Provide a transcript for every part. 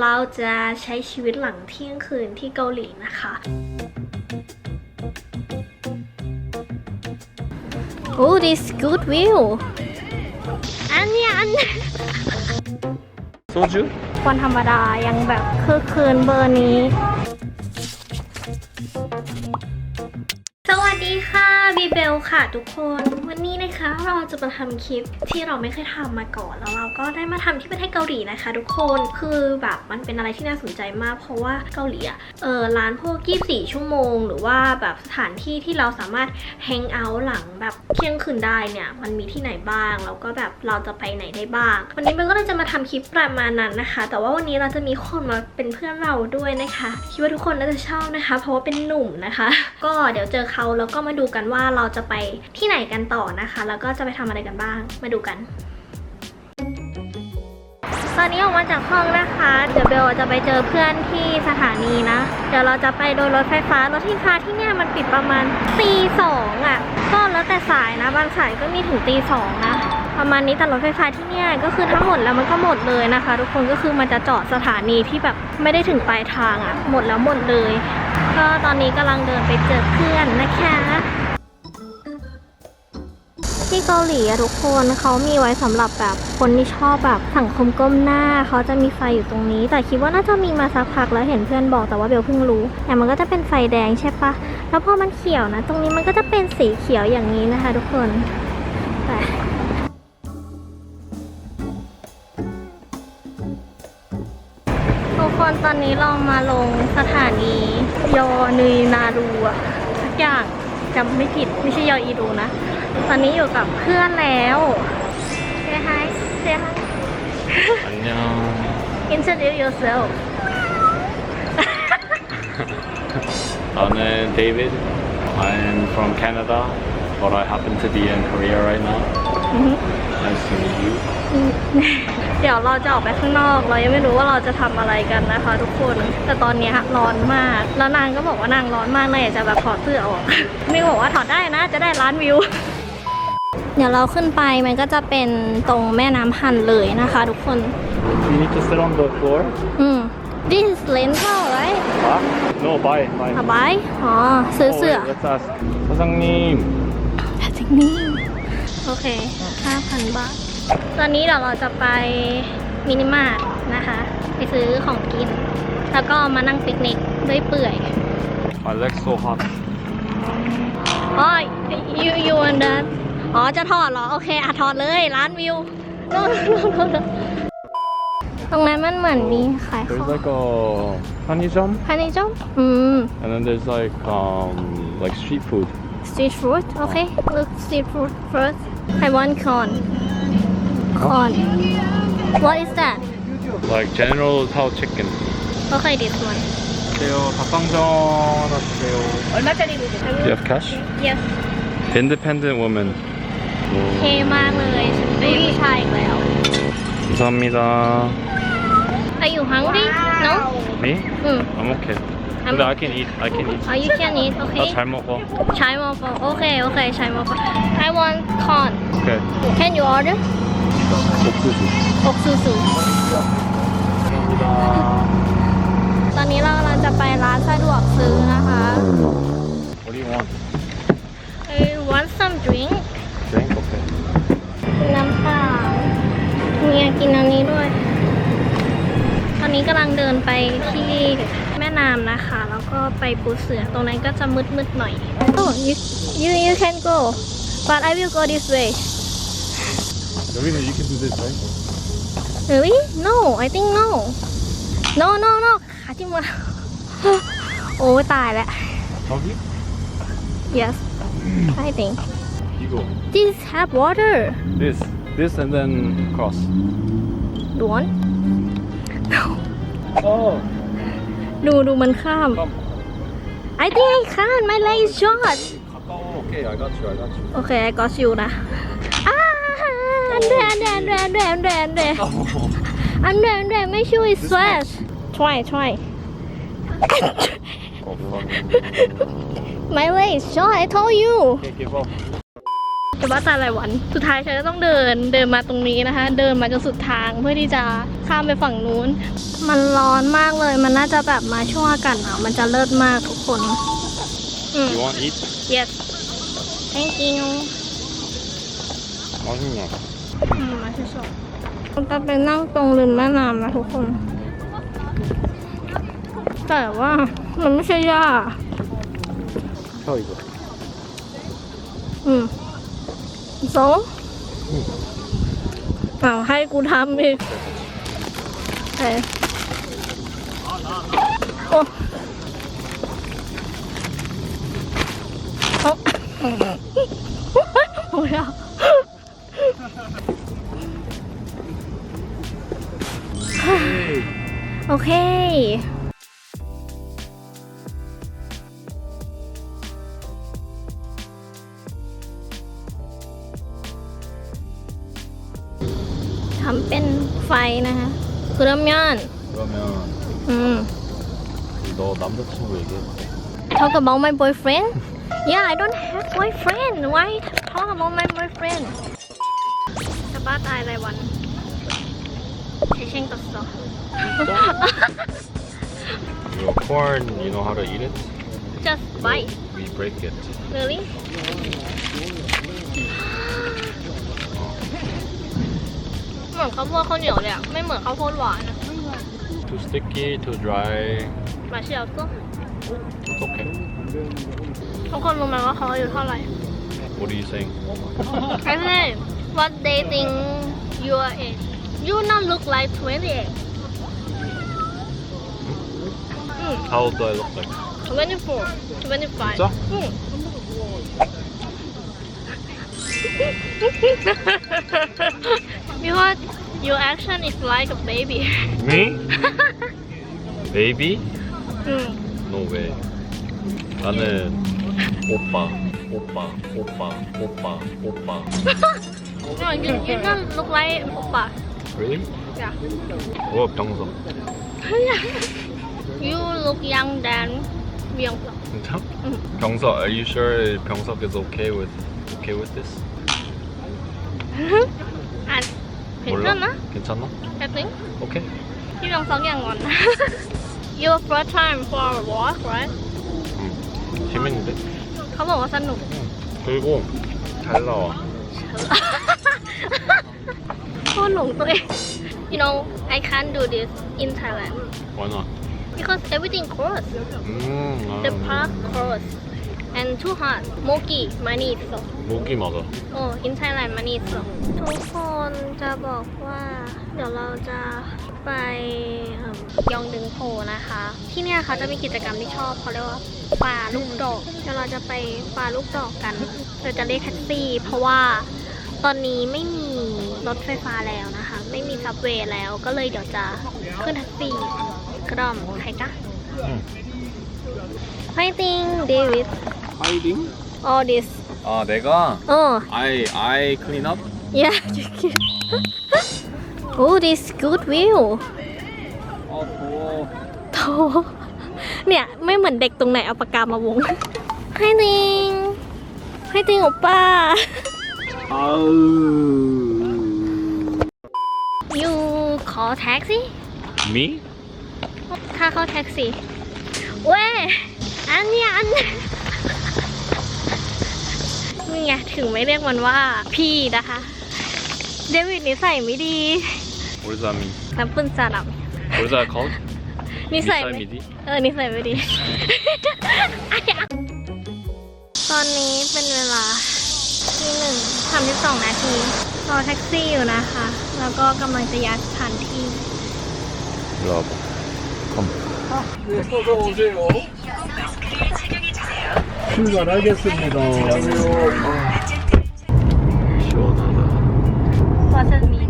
เราจะใช้ชีวิตหลังเที่ยงคืนที่เกาหลีนะคะ Oh this good view อันยัน 소 주? วันธรรมดายังแบบคือคืนเบอร์นี้ เบลค่ะทุกคนวันนี้นะคะเราจะมาทำคลิปที่เราไม่เคยทำมาก่อนแล้วเราก็ได้มาทำที่ประเทศเกาหลีนะคะ ทุกคนคือแบบมันเป็นอะไรที่น่าสนใจมาก เพราะว่าเกาหลีอะเออร้านพวก 24 ชั่วโมง หรือว่าแบบสถานที่ที่เราสามารถแฮงเอาท์หลังแบบเที่ยงคืนได้เนี่ยมันมีที่ไหนบ้างแล้วก็แบบเราจะไปไหนได้บ้าง วันนี้เบลก็เลยจะมาทำคลิปประมาณนั้นนะคะ แต่ว่าวันนี้เราจะมีคนมาเป็นเพื่อนเราด้วยนะคะคิดว่าทุกคนน่าจะชอบนะคะ เพราะว่าเป็นหนุ่มนะคะ ก็เดี๋ยวเจอเขาแล้วก็มาดูกันว่าเราจะไปที่ไหนกันต่อนะคะ แล้วก็จะไปทำอะไรกันบ้าง มาดูกัน ตอนนี้ออกมาจากห้องนะคะ เดี๋ยวเบลจะไปเจอเพื่อนที่สถานีนะ เดี๋ยวเราจะไปโดยรถไฟฟ้ารถไฟฟ้าที่เนี่ยมันปิดประมาณตีสองอะ ก็แล้วแต่สายนะบางสายก็มีถึงตีสองนะประมาณนี้แต่รถไฟฟ้าที่เนี่ยก็คือทั้งหมดแล้วมันก็หมดเลยนะคะ ทุกคนก็คือมันจะจอดสถานีที่แบบไม่ได้ถึงปลายทางอะ หมดแล้วหมดเลย ก็ตอนนี้กำลังเดินไปเจอเพื่อนนะคะ ที่เกาหลีอะทุกคนเขามีไว้สำหรับแบบคนที่ชอบแบบสังคมก้มหน้าเขาจะมีไฟอยู่ตรงนี้ แต่คิดว่าน่าจะมีมาสักพักแล้วเห็นเพื่อนบอกแต่ว่าเบลเพิ่งรู้แต่มันก็จะเป็นไฟแดงใช่ปะแล้วพอมันเขียวนะ ตรงนี้มันก็จะเป็นสีเขียวอย่างนี้นะคะ ทุกคนแต่ทุกคนตอนนี้เรามาลงสถานียอนุยนารูอะสักอย่างจำไม่ผิดไม่ใช่ยออีรูนะ ตอนนี้อยู่กับเพื่อนแล้วเซฮายเซฮาย อันยอง introduce yourself I'm uh, David. I'm from Canada, but I happen to be in Korea right now. Nice to meet you. เดี๋ยวเราจะออกไปข้างนอก เรายังไม่รู้ว่าเราจะทำอะไรกันนะคะ ทุกคน แต่ตอนเนี้ยร้อนมาก แล้วนางก็บอกว่านางร้อนมากเลยอยากจะแบบถอดเสื้อออก ไม่บอกว่าถอดได้นะ จะได้ล้านวิว เดี๋ยวเราขึ้นไปมันก็จะเป็นตรงแม่น้ำฮันเลยนะคะ ทุกคน You need to sit on the floor. อืม this is rental right Ah? No, buy, buy. สบายอ๋อ ซื้อ Oh, เสื้อ wait, let's ask. 사장님. เทคนิคโอเค 5,000 บาท ตอนนี้เดี๋ยวเราจะไปมินิมาร์ทนะคะ ไปซื้อของกิน แล้วก็มานั่งปิกนิกด้วยเปื่อย My leg's so hot. อ๋อ you you want that อ๋อ จะถอดเหรอ โอเค อ่ะ ถอดเลยร้านวิว no, no, no, no. ตรงนั้นมันเหมือนมีขายข There's อง like a 편의점, ภายในจ้องอืม and then there's like um like street food. street food โอเค look street food first I want corn corn what is that Like General Tao chicken. okay this one 주세요. 닭강정 하나 주세요. 얼마짜리 보세요? Do you have cash? yes Independent woman. เท่มากเลยไม่มีชายอีกแล้ว 감사합니다. Are you hungry? No? Me? อืม I'm okay. I'm- 근데 I can eat. I can eat. Are you can eat? Okay. 나 잘 먹어. ใช้มอปอโอเค โอเค ใช้มอปอ I want corn. 오케이. Can you order? 옥수수. อกซูซู 감사합니다. ตอนนี้เรากำลังจะไปร้านสะดวกซื้อนะคะ อยากกินอันนี้ด้วย ตอนนี้กำลังเดินไปที่แม่น้ำนะคะ แล้วก็ไปปูเสือ ตรงนั้นก็จะมืดๆหน่อย Oh you you you can go but I will go this way Davina you can do this right really no I think no no no no ขาที่มือโอ้ตายแล้ว Doggy yes I think you go this have water this this and then cross. Do one? Oh, ดูดูมันข้าม come. I think I can't my leg is short Oh, okay, I got you, I got you. โอเค I got you นะอ้าอันเดอันเดอันเดอันเดอันเดอันเด Oh, อันเดอันเดไม่ช่วย slash ช่วยช่วย my leg is short I told you okay, give up. จะว่าตาหลายวัน สุดท้ายฉันก็ต้องเดินเดินมาตรงนี้นะคะ เดินมาจนสุดทางเพื่อที่จะข้ามไปฝั่งนู้น มันร้อนมากเลย มันน่าจะแบบมาช่วงอากาศหนาวมันจะเลิศมากทุกคน You want eat? yes thank you ร้อนเหรอมาชิชอบมันจะไปนั่งตรงริมแม่น้ำนะทุกคน แต่ว่ามันไม่ใช่หญ้าใช่อืม สองอ้าวให้กูทำอีกเอ้ยโอ้โอ้โอ้ยอะโอเค ทำเป็นไฟนะคะ그러면 그러면 อืม 너 남자친구 얘기해. talk about my boyfriend yeah I don't have boyfriend why talk about my boyfriend จะบ้าตายรายวันใช้เช่งตัดสอ Your corn, you know how to eat it? just bite We break it. really มือนข้าวโพดข้าวเหนียวเลยอะไม่เหมือนข้าวโพดหวานอะ Too sticky, too dry. มาเชียวก็ It's okay. ทุกคนรู้ไหมว่าเขาอายุเท่าไหร่ What are you saying? I said what they think your age you not look like 28 mm, How old do I look like? 24 25진 짜? mm. because your action is like a baby Me? Baby? mm. No way. 나는 오빠, 오빠, 오빠, 오빠, 오빠. no you, you don't look like 오빠 Really? yeah 뭐 병석. you look young than 명석 진짜? 응. 병석, are you sure 병석 is okay with okay with this? 괜찮아? 몰라? 괜찮나? I think. 오케이. 희명성향 원. have first time for a walk, right? 음, 재밌는데? 한번 와서 한 그리고 잘 나와. you know, I can't do this in Thailand Why not? because everything closed. 음, The park closed. and too hot moki money so 목이 맞아. โอ้ in Thailand money so ทุกคนจะบอกว่า เดี๋ยวเราจะไปเอิ่มยองดึงโพนะคะ ที่เนี่ยเขาจะมีกิจกรรมที่ชอบเขาเรียกว่าปาลูกดอกเดี๋ยวเราจะไปปาลูกดอกกันเราจะเรียกแท็กซี่ เพราะว่าตอนนี้ไม่มีรถไฟฟ้าแล้วนะคะ ไม่มีซับเวย์แล้วก็เลยเดี๋ยวจะขึ้นแท็กซี่กระดอมใครจ๊ะ 응. Fighting David 하이딩? all this 아 내가 เออ I I clean up. Yeah, you can. oh, this good view. 아 더워. โถเนี่ย ไม่เหมือนเด็กตรงไหนเอาปากกามาวง ให้ติง ให้ติงโอป้า you call taxi Me? ค่าเข้าแท็กซี่เว้ย อันเนี้ยอัน นี่ไงถึงไม่เรียกมันว่าพี่นะคะ เดวิดนิสัยไม่ดี What does that mean? น้ำปืนสลับ What is that called? นิสัยไม่ 미디? เออนิสัยไม่ดี ตอนนี้เป็นเวลาที่หนึ่งสามสิบสองนาทีรอแท็กซี่อยู่นะคะ แล้วก็กำลังจะย้ายสถานที่ 일로 와봐. 출발하겠습니다. 시원하다. What does it mean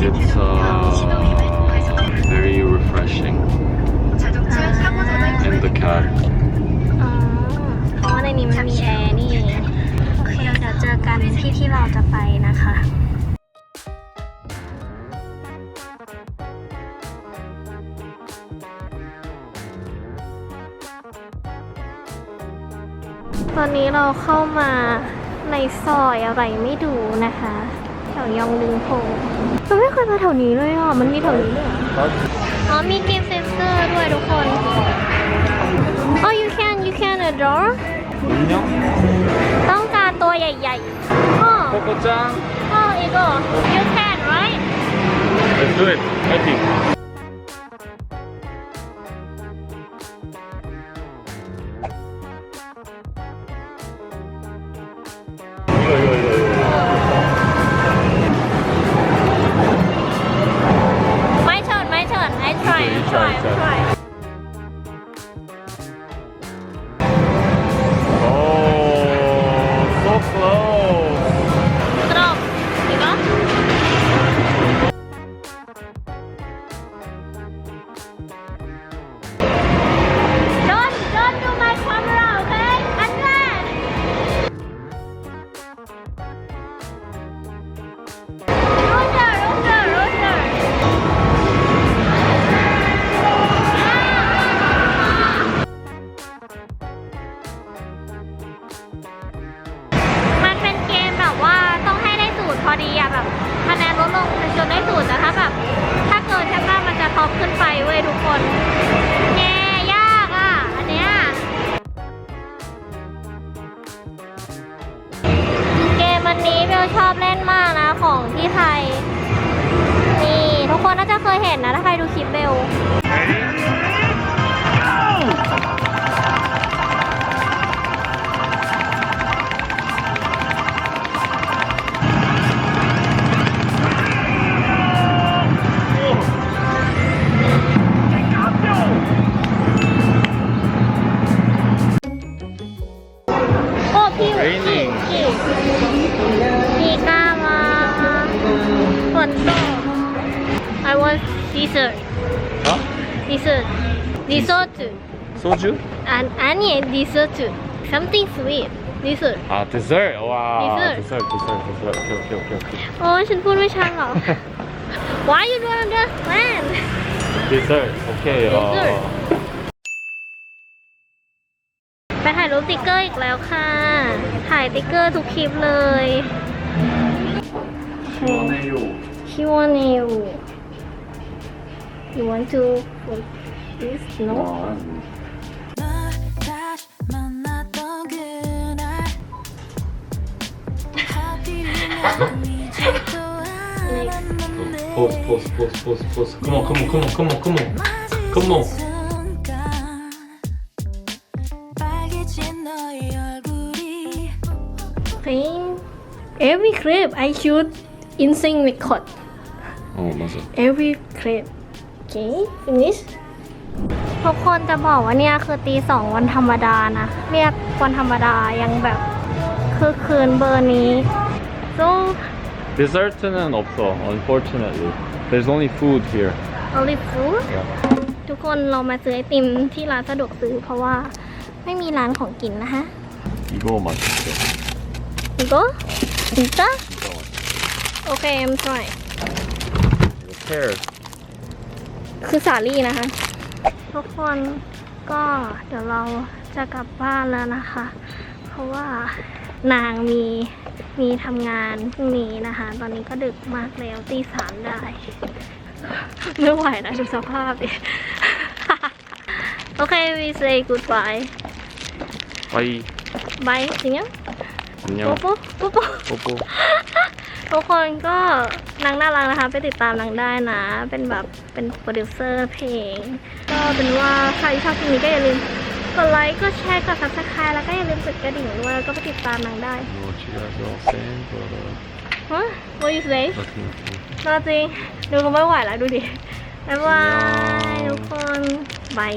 It's uh, very refreshing. And the cat. อ๋อ เพราะว่าในนี้มันมีแอร์นี่เองโอเค เดี๋ยวเจอกันที่ที่เราจะไปนะคะ ตอนนี้เราเข้ามาในซอยอะไรไม่ดูนะคะ แถวยองดึงโพเรไม่เคยมาแถวนี้เลยอะ มันมีแถวนี้ด้วยอ๋อมีเกมเซนเซอร์ด้วยทุกคน oh you can you can a door ต้องการตัวใหญ่ๆอ๋อโคโกจังอ๋ออีกอะ you can right let's do it I think try try. try, เล่นมากนะของที่ไทย นี่ทุกคนน่าจะเคยเห็นนะ ถ้าใครดูคลิปเบลโอ้พี่พี่ one. I want dessert. Huh? Dessert. Dessert. Soju? And onion dessert. Something sweet. Dessert. Ah, dessert. Wow. Dessert. Dessert. Dessert. Dessert. Kill. Kill. Kill. Oh, ฉันพูดไม่ชัดหรอ Why you don't understand? Dessert. Okay. Dessert. ไปถ่ายรูปติ๊กเกอร์อีกแล้วค่ะ ถ่ายติ๊กเกอร์ทุกคลิปเลย ชัวร์ไม่อยู่ She want you. You want to put this? No. 아, Pause, pause, pause, pause, pause. Come on, come on, come on, come on, come on. Come on. Every clip I shoot in sync with 어 맞아. Every clip. Okay, finish. ทุกคนจะบอกว่าเนี่ยคือตีสองวันธรรมดานะ เรียกวันธรรมดายังแบบคือคืนเบอร์นี้ so 데저트는 없어. Unfortunately, there's only food here. only food Yeah. ทุกคนเรามาซื้อไอติมที่ร้านสะดวกซื้อ เพราะว่าไม่มีร้านของกินนะคะ 이거 맛있어. 이거? 진짜? 오케이, I'm try. 이거 pear คือสาลี่นะคะ ทุกคนก็เดี๋ยวเราจะกลับบ้านแล้วนะคะ เพราะว่านางมีมีทำงานพรุ่งนี้นะคะ ตอนนี้ก็ดึกมากแล้วตีสามได้ ไม่ไหวนะดูสภาพดิ โอเค we say goodbye ไป bye สิยัง ปุ๊บปุ๊บปุ๊ป๊บ ปุ๊ป ทุกคนก็นางน่ารักนะคะ ไปติดตามนางได้นะ เป็นแบบเป็นโปรดิวเซอร์เพลง ก็เป็นว่าใครชอบคลิปนี้ก็อย่าลืมกดไลค์ กดแชร์ กด subscribe แล้วก็อย่าลืมกดกระดิ่งด้วยแล้วก็ไปติดตามนางได้ What you guys all saying, but uh, ฮะ What you say nothing. นอจริง ดูก็ไม่ไหวแล้วดูดิ บ๊ายบายทุกคนบาย